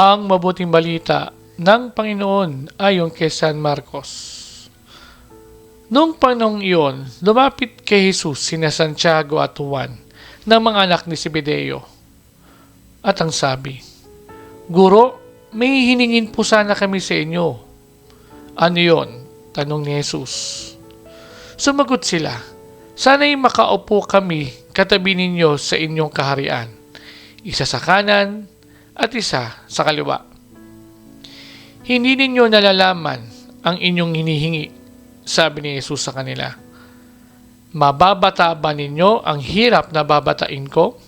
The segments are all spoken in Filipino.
Ang mabuting balita ng Panginoon ayon kay San Marcos. Noong panong iyon, lumapit kay Jesus sina Santiago at Juan ng mga anak ni Zebedeo. At ang sabi, Guro, may hiningin po sana kami sa inyo. Ano yon? Tanong ni Jesus. Sumagot sila, Sana'y makaupo kami katabi ninyo sa inyong kaharian, isa sa kanan at isa sa kaliwa. Hindi ninyo nalalaman ang inyong hinihingi, sabi ni Jesus sa kanila. Mababata ba ninyo ang hirap na babatain ko?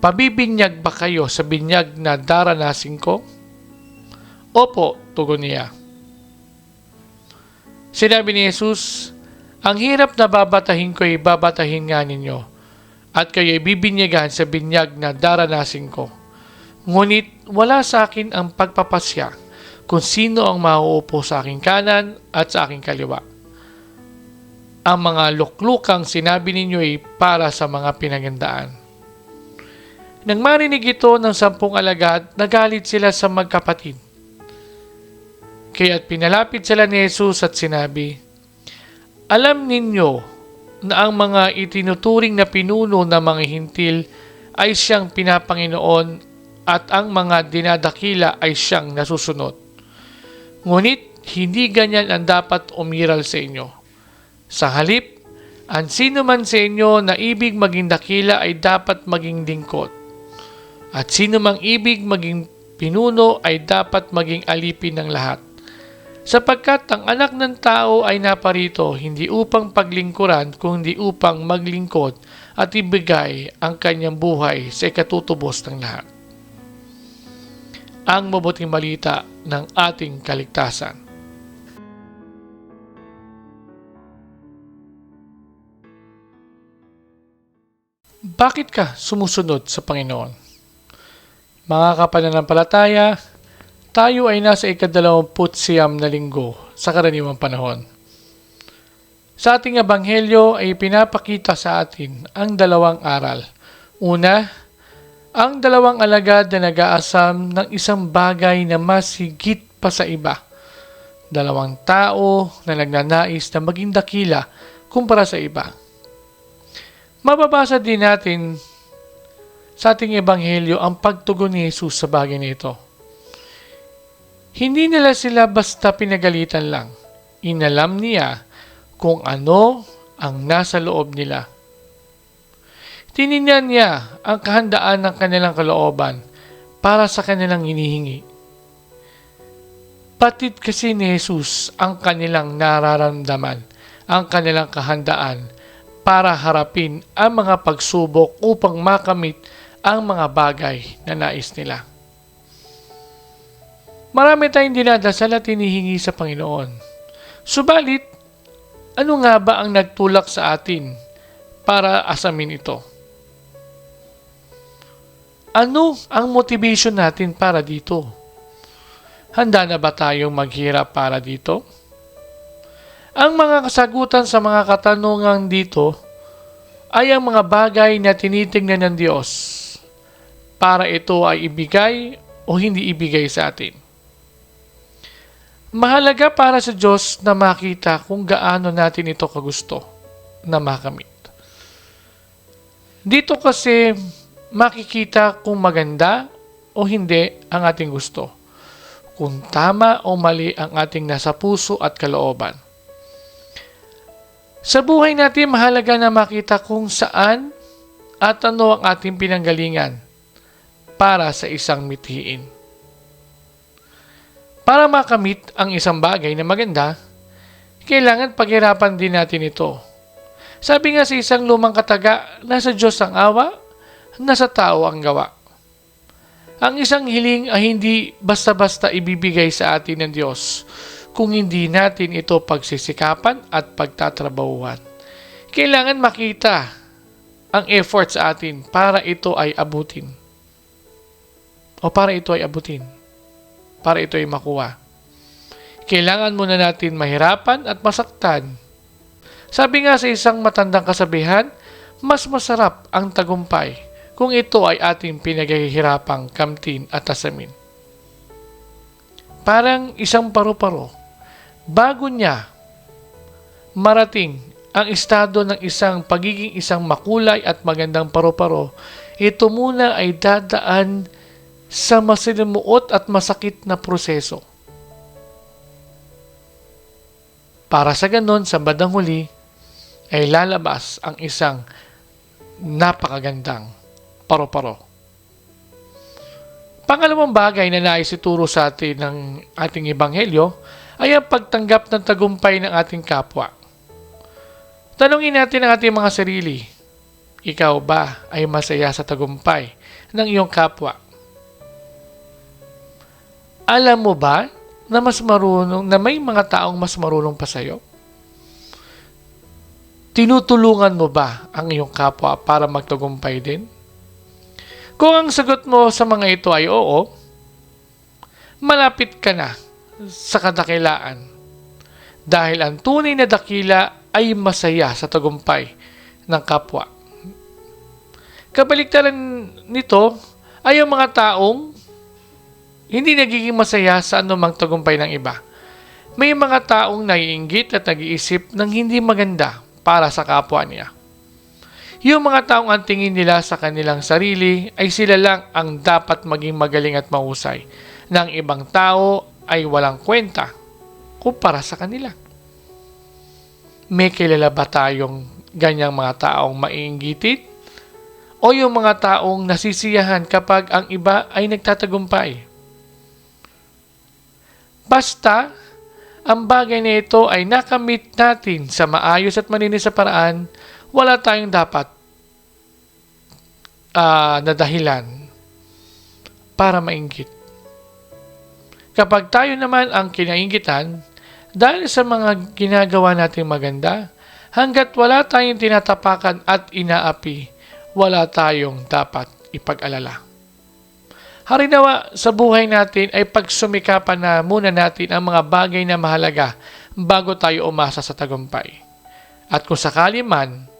Pabibinyag ba kayo sa binyag na daranasin ko? Opo, tugon niya. Sinabi ni Jesus, ang hirap na babatahin ko ay babatahin nga ninyo at kayo ay bibinyagan sa binyag na daranasin ko. Ngunit wala sa akin ang pagpapasya kung sino ang mauupo sa aking kanan at sa aking kaliwa. Ang mga luklukang sinabi ninyo ay para sa mga pinagandaan. Nang marinig ito ng sampung alagad, nagalit sila sa magkapatid. Kaya't pinalapit sila ni Jesus at sinabi, Alam ninyo na ang mga itinuturing na pinuno ng mga hintil ay siyang pinapanginoon at ang mga dinadakila ay siyang nasusunod. Ngunit hindi ganyan ang dapat umiral sa inyo. Sa halip, ang sino man sa inyo na ibig maging dakila ay dapat maging lingkod. At sino mang ibig maging pinuno ay dapat maging alipin ng lahat sapagkat ang anak ng tao ay naparito hindi upang paglingkuran kundi upang maglingkod at ibigay ang kanyang buhay sa ikatutubos ng lahat. Ang mabuting balita ng ating kaligtasan. Bakit ka sumusunod sa Panginoon? Mga kapananampalataya, tayo ay nasa ikadalawamput siyam na linggo sa karaniwang panahon. Sa ating ebanghelyo ay pinapakita sa atin ang dalawang aral. Una, ang dalawang alagad na nag-aasam ng isang bagay na mas higit pa sa iba. Dalawang tao na nagnanais na maging dakila kumpara sa iba. Mababasa din natin sa ating ebanghelyo ang pagtugon ni Jesus sa bagay nito. Hindi nila sila basta pinagalitan lang. Inalam niya kung ano ang nasa loob nila. Tinignan niya ang kahandaan ng kanilang kalooban para sa kanilang hinihingi. Patid kasi ni Jesus ang kanilang nararamdaman, ang kanilang kahandaan para harapin ang mga pagsubok upang makamit ang mga bagay na nais nila. Marami tayong dinadasal at hinihingi sa Panginoon. Subalit, ano nga ba ang nagtulak sa atin para asamin ito? Ano ang motivation natin para dito? Handa na ba tayong maghirap para dito? Ang mga kasagutan sa mga katanungan dito ay ang mga bagay na tinitingnan ng Diyos para ito ay ibigay o hindi ibigay sa atin. Mahalaga para sa Diyos na makita kung gaano natin ito kagusto na makamit. Dito kasi makikita kung maganda o hindi ang ating gusto. Kung tama o mali ang ating nasa puso at kalooban. Sa buhay natin, mahalaga na makita kung saan at ano ang ating pinanggalingan para sa isang mithiin. Para makamit ang isang bagay na maganda, kailangan paghirapan din natin ito. Sabi nga sa isang lumang kataga, nasa Diyos ang awa, nasa tao ang gawa. Ang isang hiling ay hindi basta-basta ibibigay sa atin ng Diyos kung hindi natin ito pagsisikapan at pagtatrabahuan. Kailangan makita ang effort sa atin para ito ay abutin. O para ito ay abutin. Para ito ay makuha. Kailangan muna natin mahirapan at masaktan. Sabi nga sa isang matandang kasabihan, mas masarap ang tagumpay kung ito ay ating pinaghihirapang kamtin at asamin. Parang isang paru-paro, bago niya marating ang estado ng isang pagiging isang makulay at magandang paru-paro, ito muna ay dadaan sa masilimuot at masakit na proseso. Para sa ganon, sa badang huli, ay lalabas ang isang napakagandang paro-paro. Pangalawang bagay na nais ituro sa atin ng ating ebanghelyo ay ang pagtanggap ng tagumpay ng ating kapwa. Tanungin natin ang ating mga sarili, ikaw ba ay masaya sa tagumpay ng iyong kapwa? Alam mo ba na mas marunong na may mga taong mas marunong pa sa iyo? Tinutulungan mo ba ang iyong kapwa para magtagumpay din? Kung ang sagot mo sa mga ito ay oo, malapit ka na sa kadakilaan. Dahil ang tunay na dakila ay masaya sa tagumpay ng kapwa. Kabaliktaran nito ay ang mga taong hindi nagiging masaya sa anumang tagumpay ng iba. May mga taong naiinggit at nag-iisip ng hindi maganda para sa kapwa niya. Yung mga taong ang tingin nila sa kanilang sarili ay sila lang ang dapat maging magaling at mahusay. Nang ibang tao ay walang kwenta kumpara sa kanila. May kilala ba tayong ganyang mga taong maiinggitin? O yung mga taong nasisiyahan kapag ang iba ay nagtatagumpay? Basta, ang bagay na ito ay nakamit natin sa maayos at malinis sa paraan, wala tayong dapat uh, na dahilan para mainggit. Kapag tayo naman ang kinaingitan, dahil sa mga ginagawa nating maganda, hanggat wala tayong tinatapakan at inaapi, wala tayong dapat ipag-alala. Harinawa sa buhay natin ay pagsumikapan na muna natin ang mga bagay na mahalaga bago tayo umasa sa tagumpay. At kung sakali man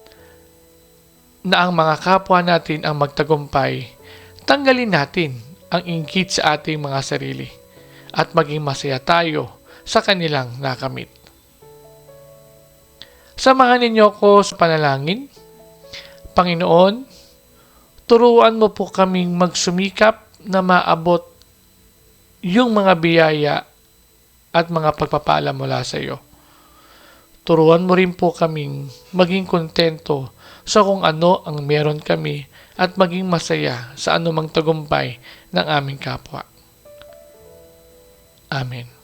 na ang mga kapwa natin ang magtagumpay, tanggalin natin ang inggit sa ating mga sarili at maging masaya tayo sa kanilang nakamit. Samahan ninyo ko sa panalangin. Panginoon, turuan mo po kaming magsumikap na maabot yung mga biyaya at mga pagpapala mula sa iyo. Turuan mo rin po kaming maging kontento sa kung ano ang meron kami at maging masaya sa anumang tagumpay ng aming kapwa. Amen.